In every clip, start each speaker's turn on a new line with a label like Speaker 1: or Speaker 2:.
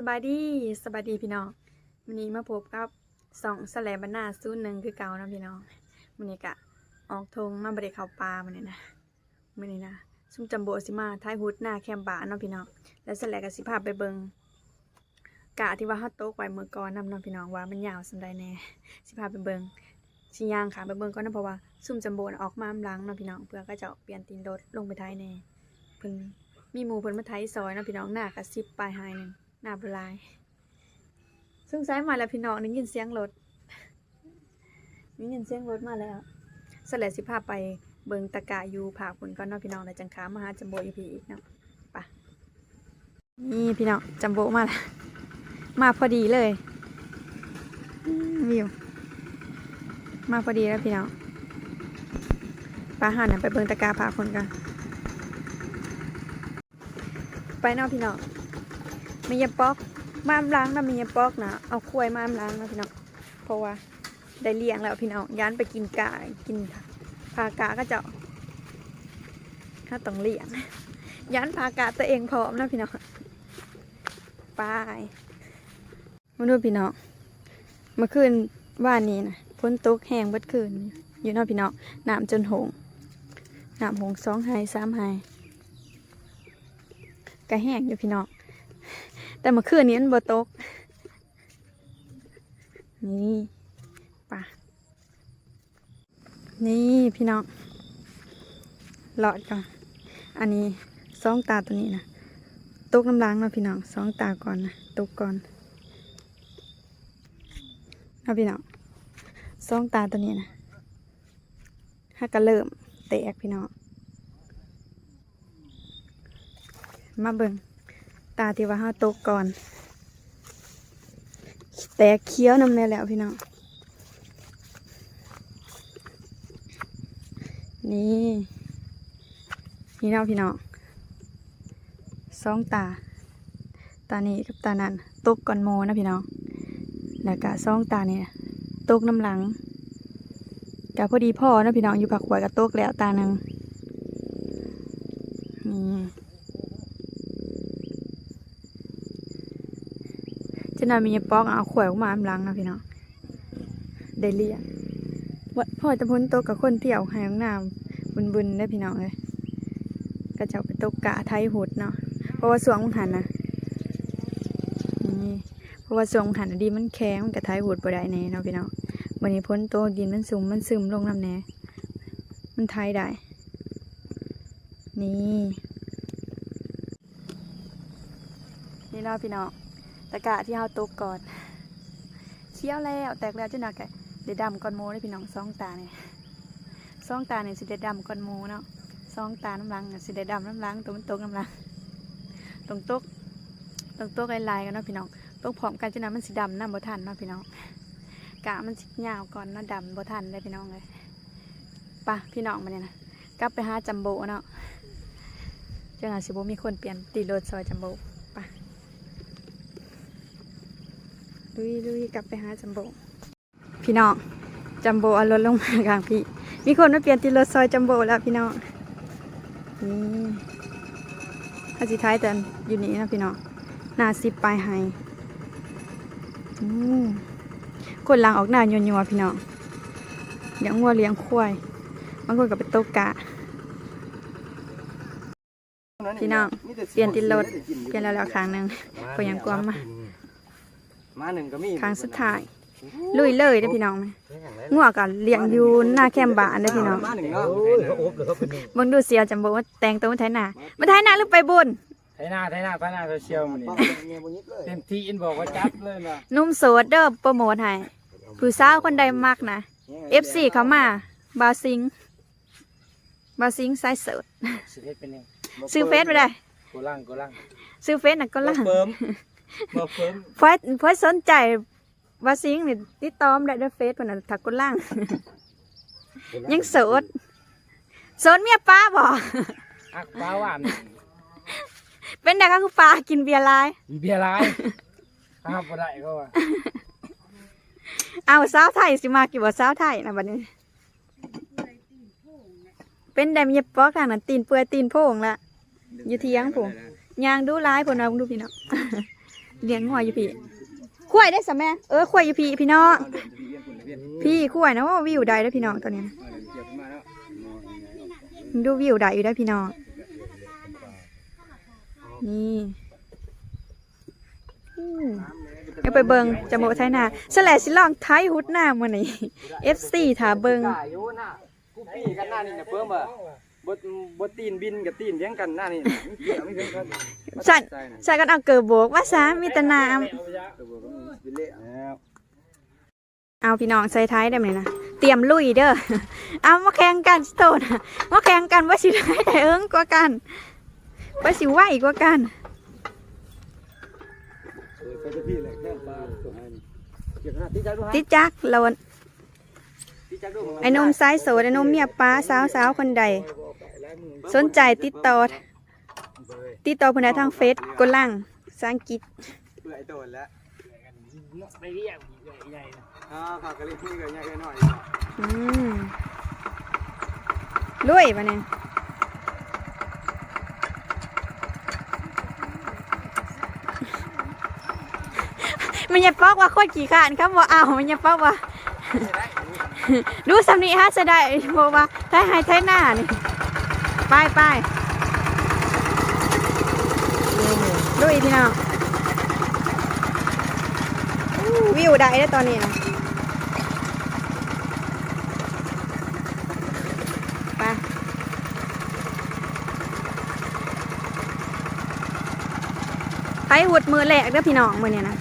Speaker 1: สบายดีสบายดีพี่น้องวันนี้มาพบกับสองแสลบบรรณาซูนหนึ่งคือเก่านะพี่น้องวันนี้กะออกทงมาบริเขาปลามันนี้นะมันนี้นะซุ่มจำโบสิมาท้ายฮุดหน้าแคมบาเนาะพี่น้องแล้วแสลกับสิภาพไปเบิงกะที่ว่าเขาโต๊ะไว้เมื่อก่อนนำเนาะพี่น้องว่ามันยาวสันใดแน่สิภาพไปเบิงสิยางขาไปเบิงก่อนนะเพราะว่าซุ่มจำโบออกมาอำหลังเนาะพี่น้องเพื่อก็จะเปลี่ยนตีนรถลงไปท้ายแน่เพิ่นมีหมูเพิ่นมาไทยซอยเนาะพี่น้องหน้ากระซิบปลายหายหนึ่ง หนาบลายซึ่งซ้ายมาแล้วพี่น้องได้ยินเสียงรถได้ยินเสียงรถมาแล้วสแลดสิพาไปเบิงตะกาอยู่ผาผุนก่อนเนาะพี่น้องแล้วจังขามาหาจัมโบอีพีอีกเนาะไปะนี่พี่น้องจัมโบมาแล้วมาพอดีเลยวิวมาพอดีแล้วพี่น้องไปาหันะไปเบิงตะกาผาผุนกันไปนาะพี่น้อง มียปอกมาอำล้างนะมียปอกนะเอาควายมาอำล้างนะพี่น้องเพราะว่าได้เลี้ยงแล้วพี่น้องย้านไปกินกากินพากาก็จะถ้าต้องเลี้ยงย้านพากาตัวเองพร้อมนะพี่น้องไปมาดูพี่น้องเมื่อคืนว่านนี้นะพ้นตกแห้งเบัดคืน อยู่นอกพี่น้องน้ำจนหงน้ำหงสองไฮสามไฮก็แห้งอยู่พี่น้อง แต่เมื่อคืนนี้มันบ่ตก นี่ปะนี่พี่น้องหลอดก่อน อันนี้สองตาตัวนี้นะตกน้ำล้างเนาะพี่น้องสองตาก่อนนะตกก่อนเอาพี่น้องสองตาตัวนี้นะฮักก็เริ่มแตกพี่น้องมาเบิ่ง ตาที่ว่าเฮาตกก่อน แตกเคี้ยวนำแน่แล้วพี่น้อง นี่ นี่เนาะพี่น้องสองตา ตานี้กับตานั้นตกก่อนโมนะพี่น้อง แล้วก็สองตาเนี่ยตกน้ำหลังกะพอดีพ่อนะพี่น้องอยู่ผักหวยกับตกแล้วตาหนึ่งนี่ จะ นำมีปอกเอาขวยออกมาอำลังนะพี่น้องได้เลียงว่าพ่อจะพ้นโตกกับคนเที่ยวหายห้องน้ำบุญบุญได้พี่น้องเลยก็จะเอาไปตกกะไทยหุดเนาะเพราะว่าสวงมังหันนะนี่เพราะว่าสวงมังหันดีมันแข็งมันกับไทยหุดบ่ได้แน่เนาะพี่น้องวันนี้พ้นโตกดินมันซึมมันซึมลงน้ำแน่มันไทยได้นี่นี่เนาะพี่น้อง ตะกะที่เฮาตกก่อนเชี่ยวแล้วแตกแล้วจ้ะนักแกเด็ดดำก่อนโมเลยพี่น้องสองตาเนี่ยสองตาเนี่ยสิเด็ดดำก่อนโมเนาะสองตาน้ำลังสิเด็ดดำน้ำลังตัวมันตกน้ำลังตรงตกตรงตกลายๆกันเนาะพี่น้องตกพร้อมกันจ้ะนะมันสีดำน้ำบ่ทันเนาะพี่น้องกะมันสิยาวก่อนนาะดำบ่ทันเลยพี่น้องเลยปะพี่น้องมาเนี่ยนะกลับไปหาจัมโบเนาะจังหวะสิบมีคนเปลี่ยนตีรถซอยจัมโบ ลุยลุยกลับไปหาจัมโบ พี่น้องจัมโบเอารถลงมากลางพี่ มีคนมาเปลี่ยนติรถซอยจัมโบแล้วพี่น้องนี่ถ้าสิท้ายแต่อยู่นี่นะพี่น้องหน้าสิบปลายไฮอืมคนหลังออกหน้ายัวๆพี่น้องเลี้ยงวัวเลี้ยงควายบางคนก็ไปตกกะพี่น้องเปลี่ยนติดรถเปลี่ยนแล้วแล้วครั้งหนึ่งก็ยังกลัวมา
Speaker 2: มาหนึ่งก็มี
Speaker 1: ครั้งสุดท้าย ลุยเลยได้อพี่น้องงัวก็เลี้ยงอยู่หน้าแคมบ้านได้อพี่น้อง
Speaker 2: มาหนึ่งเนาะ
Speaker 3: โอ้ยเขาอบเลยเขาเป็น
Speaker 1: เบิ่งดูเสียวจำบอกว่าแต่งตัวมาไทยนามาไทยนาหรือไปบน
Speaker 3: ไทยหน้าไทยหน้าไทยหน้าโซเชียลมันนี่
Speaker 2: ป้าเมียบ่ยิบเลย
Speaker 3: เต็มที่อินบอกว่าจับเลยนะ
Speaker 1: หนุ่มโสดเด้อโปรโมทให้ผู้สาวคนใดมักนะ FC เขามาบาวซิงบาวซิงสายโสด
Speaker 3: สิเฮ็ดเป็นยัง
Speaker 1: ซื้อเฟซไปได้
Speaker 3: กูล่างกูล่าง
Speaker 1: ซื้อเฟซน่ะก็ล่าง
Speaker 2: เฟิร์ม บ่เฟิร์ม
Speaker 1: เพื่อเพื่อสนใจบาวซิงนี่ติดต่อมได้ด้วยเฟซเพิ่นน่ะถักก็ล่าง ยังโสดโสดเมียป้าบ่
Speaker 3: อักปลาหวาน
Speaker 1: เป็นได้ก็คือปลากินเบียร์หลาย
Speaker 3: มีเบียร์ลายห้ามบ่ได้เขาว่า
Speaker 1: เอาสาวไทยสิมากี่บ่สาวไทยนะบัดนี้ เป็นได้มีปอกทางนั้นตีนเปื่อยตีนโพงละ อยู่เที่ยงผม ยางดูร้ายคนเอาดูพี่น้อง เลี้ยงงัวอยู่พี่คุ้ยได้สะแม่เออคุ้ยอยู่พี่พี่น้องพี่คุ้ยนะว่าวิวได้แล้วพี่น้องตอนนี้นะดูวิวได้อยู่ได้พี่น้องนี่อืมเอาไปเบิงจมูกไทยนาสแลสิลองไทยฮุดหน้ามื้อนี้ FC ถาเบิง
Speaker 2: กูปีกันหน้านี่นะเพิ่มบ่ บ่บ่ตีนบินกับตีนเลี้ยงกันหน้านี่นะมีเกี่ยวมีเพิ่งกัน
Speaker 1: ฉัน
Speaker 2: ใจนะ
Speaker 1: ใส่กันเอาเกิดโบกว่าซะมีแต่น้
Speaker 2: เออบ่ก็มีสิเละแล้วำ
Speaker 1: เอาพี่น้องใส่ท้ายได้ไหมนะเตรียมลุยเด้อ เอามาแข่งกันสโตนมาแข่งกันว่าสิได้แต่เอิงกว่ากันว่าสิไหวกว่ากัน
Speaker 2: เออไปที่พี่เลยแค่ปลาตัวให้นี่เกี่ยวกับหน้าติดจักดูฮะ
Speaker 1: ติดจักเรา
Speaker 2: ติดจักดู
Speaker 1: ไอ้นมซ้ายโสดไอ้นมเมียป้าสาวสาวคนใด สนใจติดต่อติดต่อผู้ใดทางเฟซกดล่างภาษาอังกฤษ
Speaker 2: เปื่อยโดนแล้ว
Speaker 3: ไปเรียกใหญ่ๆนะ
Speaker 2: อ่าฝากกะลิพี่กับยายหน่อย
Speaker 1: อืมลุยปะเนี่ยมันอย่าปอกว่าโคตรขี้ขานครับว่าเอาวมันอย่าปอกว่าดูสำนีฮะจะได้บอกว่าไทยไฮไทยหน้านี่ ไปไปลุยพี่น้องวิวได้แล้วตอนนี้นะไปไปหุดมือแหลกเด้อพี่น้องมือเนี่ยนะ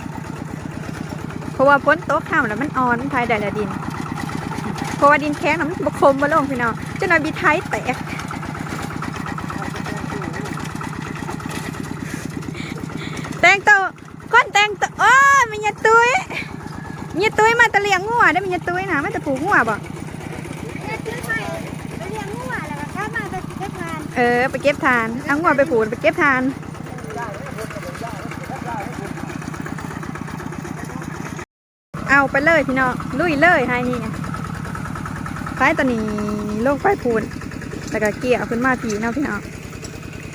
Speaker 1: เพราะว่าฝนโตกข้ามแล้วมันอ่อนมันทายได้ละดินเพราะว่าดินแข็งน่ะมันบกคมมาลงพี่น้องจ้านายบีไทยแตกแตงโตก้อนแตงโตโอ้ยมันยาตุ้ยมันยาตุ้ยมาตะเลียงงัว ได้มันยาตุ้ยนะมันจะปลูกงัวบ่เออไปเก็บทานเอางัวไปผูดไปเก็บทานเอาไปเลยพี่น้องลุยเลยให้นี่ไฟตัวนี้ลงไฟพูนแล้วก็เกี่ยวขึ้นมาผีเนาะพี่น้อง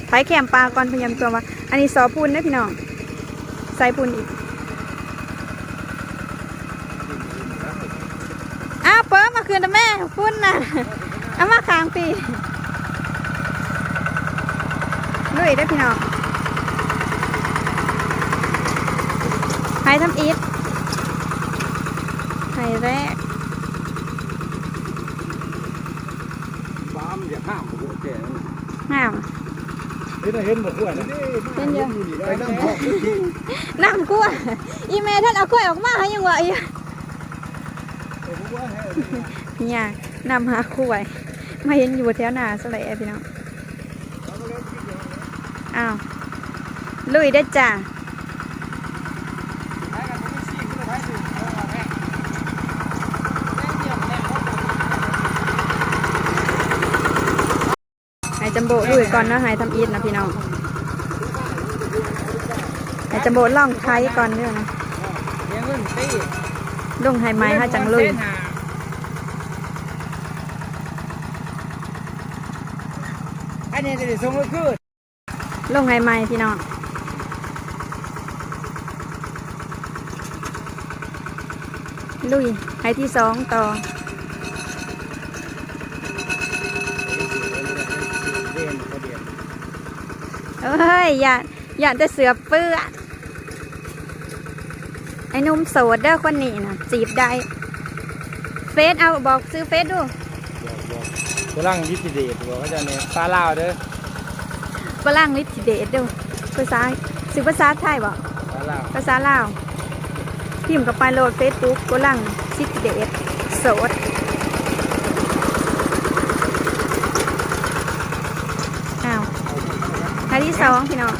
Speaker 1: ไฟแคมปลาก่อนพยายามตัวว่า อันนี้ซอพูนนะพี่น้องใส่พูนอีกอ้าวเปิ้มมา คืนนะแม่พูนน่ะเอามาค้างปีลุยได้อพี่น้องไฟทำอีทไข่แรก
Speaker 2: บ้ามอย่าห้ามกูแก่
Speaker 1: ห้าม
Speaker 3: เห็นเห็นหมดขั้วนะ
Speaker 1: เห็นเยอะ
Speaker 2: ไปน้ำหอกที่
Speaker 1: น้ำกล้วยอีเมท่านเอากล้วยออกมาให้ยังวะอี เนี่ยนำหากล้วยมาเห็นอยู่แถวหน้าสไลด์พี่น้องอ้าวลุยได้อจ้าให้จัมโบ้ลุยก่อนเนาะให้ทำอีทนะพี่น้องให้จัมโบ้ล่องไทยก่อนเด้อนะ
Speaker 3: เลี้ยงเงินตี
Speaker 1: ลงไฮไม้ ha จังลุย
Speaker 3: นนี้จะได้ส่งก็คือ
Speaker 1: ลงไฮไม้พี่น้องลุยไฮที่สองต่อ
Speaker 3: เอ้
Speaker 1: ย อย่า อย่าแต่เสือเปื้อนไอ้นุ่มโสดเด้อคนนี้นะจีบได้ เฟซเอาบอกซื้อเฟซดู
Speaker 3: กำลังยิติเดชบอกเขาจะเนี่ยปลาลาวเด้อ
Speaker 1: ฝรั่งลิทิเดตดูภาษาสื่อภาษาไทยบอก
Speaker 3: ปลาลาว
Speaker 1: ภาษาลาวพิมพ์กับไปโหลดเฟซบุ๊กฝรั่งซิทิเดตโสดอ้าวท่าที่สองพี่น้อง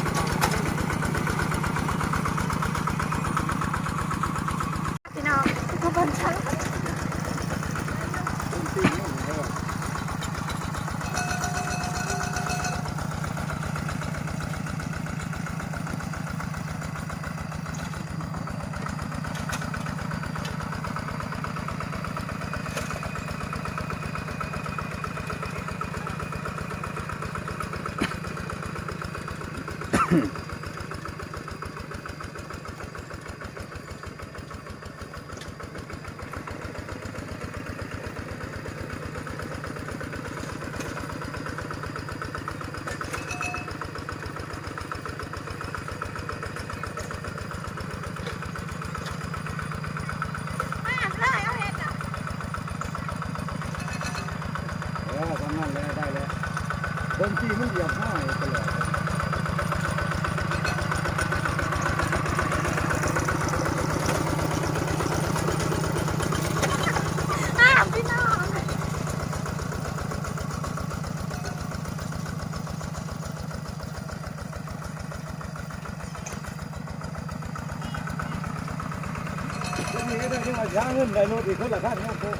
Speaker 3: มีก็ได้ที่ว่าย้างเงินได้โลดอีกคนละท่านโลดโลด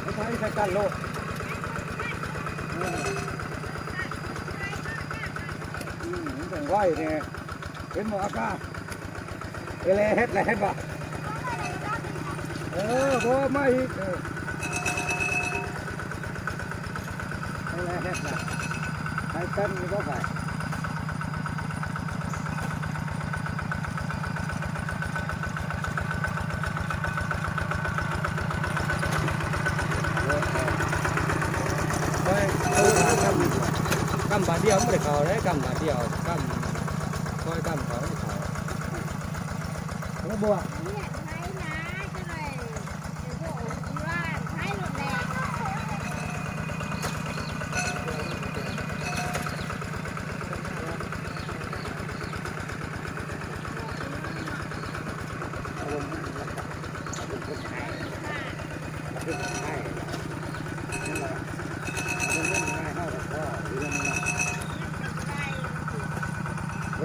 Speaker 3: เขาใช้ใช้กันโลดอืมมันเป็นไหวเนี่ยเป็นหมออากาเอเลเฮ็ดอะไรเฮ็ดบ่เออบ่ไม่เออเอเลเฮ็ดนะใช้กันนี่บ่ไปไปำกำบาทเดียวไม่ได้เขาได้กำบาทเดียวกำคอยกำเขาไม่เขาแล้วบัว
Speaker 4: เนี่ยใช้นะจะเลยเดี๋ยวพวกอีว่านใช้รถแรง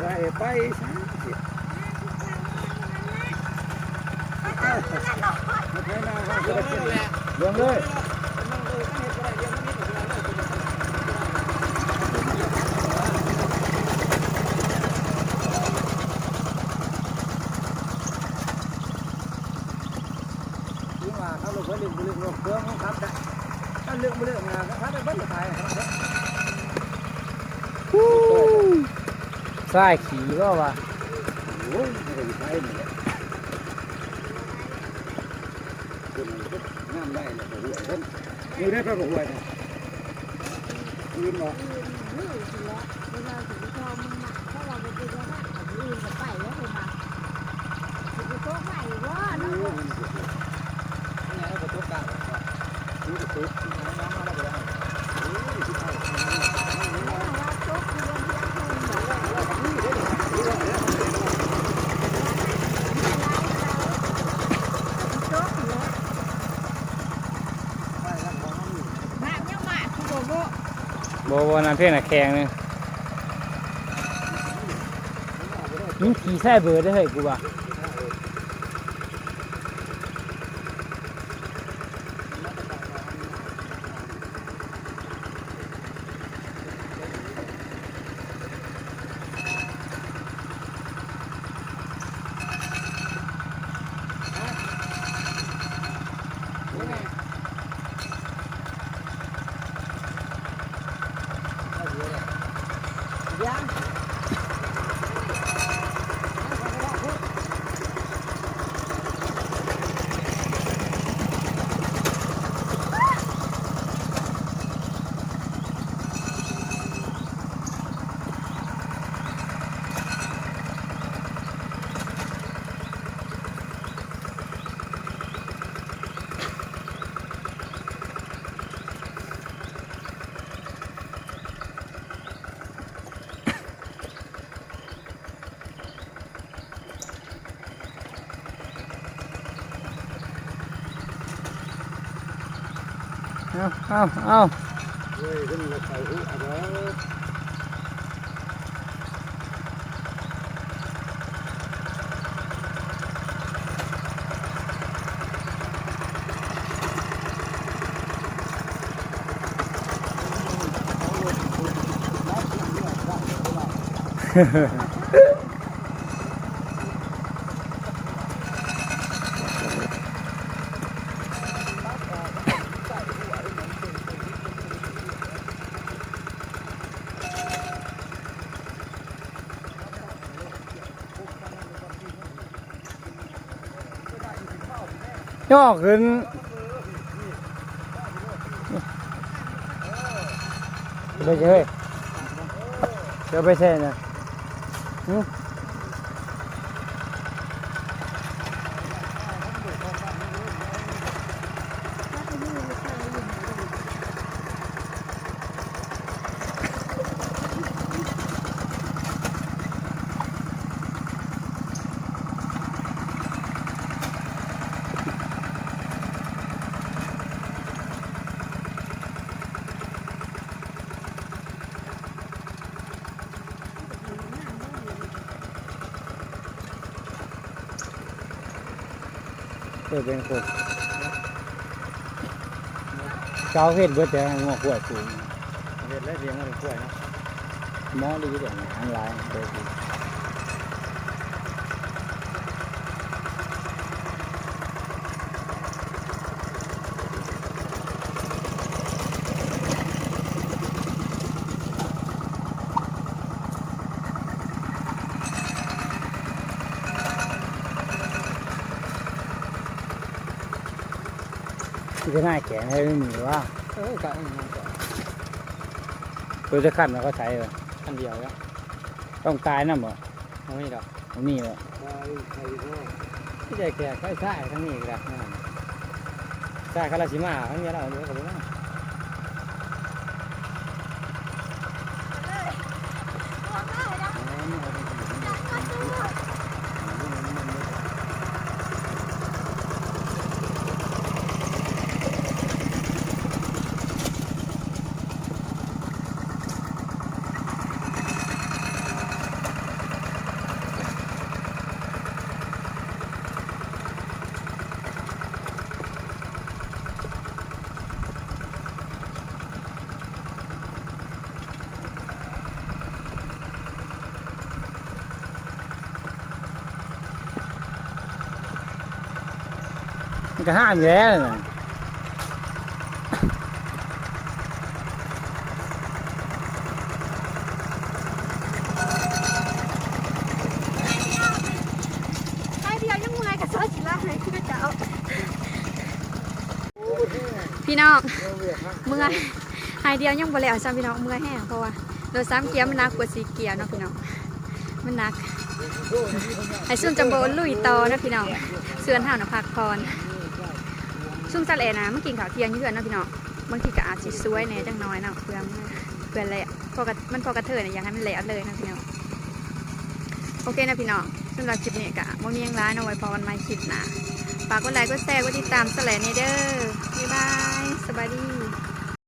Speaker 3: ไรไปซะลงเลยที่มาเขาลงไปเล่นบุเล่นลงเครื่องเขาครับได้ถ้าเลือกบุเล่นงานเขาได้เบิ้ลไปครับ
Speaker 5: ใช่ขี่ก็ว่า
Speaker 3: โอ้ยไม่ได้ใช้เนี่ยคุณน้ำได้เลยหัวคนนี่ได้ก็หัวนะยืนหรอ
Speaker 4: อื่นมือสิแล้วเวลาถึงชอมึงหนักเพราะเราไปเป็นแล้วนะอื่นก็ไปแล้วเลยนะถึงจะโต๊ะใหม่ว่าน้อง
Speaker 3: นี่ให้ประตูกลางนี่ประตูน้ำมาแล้ว
Speaker 4: ว่าโต๊ะคือวันที่คุณบอกว่าโต๊ะแล้วบ้านยังมาคือโบโบ
Speaker 5: โบโบนั่นเพียงน่ะแข็งนึงยิงขี่ใส่เบอร์ได้เฮ้ยกูว่า เอาเอาเอา
Speaker 3: เฮ้ นอะไร
Speaker 5: ย่อขึ้นไปเฮ้ยเดี๋ยวไปแช่นะ หึยเป็นคนเกาเฮ็ดเบิดแต่งอกขวดสูง
Speaker 2: เฮ็ดแล้วเลี้ยงมันกล้วยเนาะ
Speaker 5: หมอดีเดี๋ยวอันหลายเด้อ หน้าแข็งให้ไม่มีว่า
Speaker 2: เออกะอืมมันก็
Speaker 5: ตัวจะขั้นแล้วก็ใช้เลย
Speaker 2: อันเดียวแล้ว
Speaker 5: ต้องตายน้ำบ่
Speaker 2: บ่มีดอก
Speaker 5: บ่มีบ่
Speaker 2: ที่ใจแก่ค่อยซ่ทั้งนี้ก็ได้นั่นน่ะซ่ายคาราชิมาทั้งนี้เราเดี๋ยวก็บ่มา
Speaker 5: มัน ก็ห้ามอยู่แล้วน่ะ
Speaker 1: ไอเดียวยังเมื่อยกับซอสชิล่พี่น้องเมื่อยไอเดียวยังบ่แล้วซ้ำพี่น้องเมื่อยแห้งเพราะว่าโดยซ้ำเกียร์มันหนักกว่าสีเกียร์เนาะพี่น้องมันหนักไอซุ่มจัมโบลุยต่อนะพี่น้องเสือนห้าวนะพักพร ซุ่มซาเลนะเมื่อกินข้าวเที่ยงเยือนาะพี่น้องบางทีก็อาจสิซวยใน่จังน้อยเนาะเพื่อนเพื่อนเลยพอกระมันพอกระเทินเนี่ยอยากให้มันแหละเลยนะพี่น้องโอเคนะพี่น้องสำหรับคลิปนี้กะบ่มียงร้ายเอาไว้พอกันใหม่คลิปนะฝากกดไลค์กดแชร์กดติดตามสแลนเนเดอร์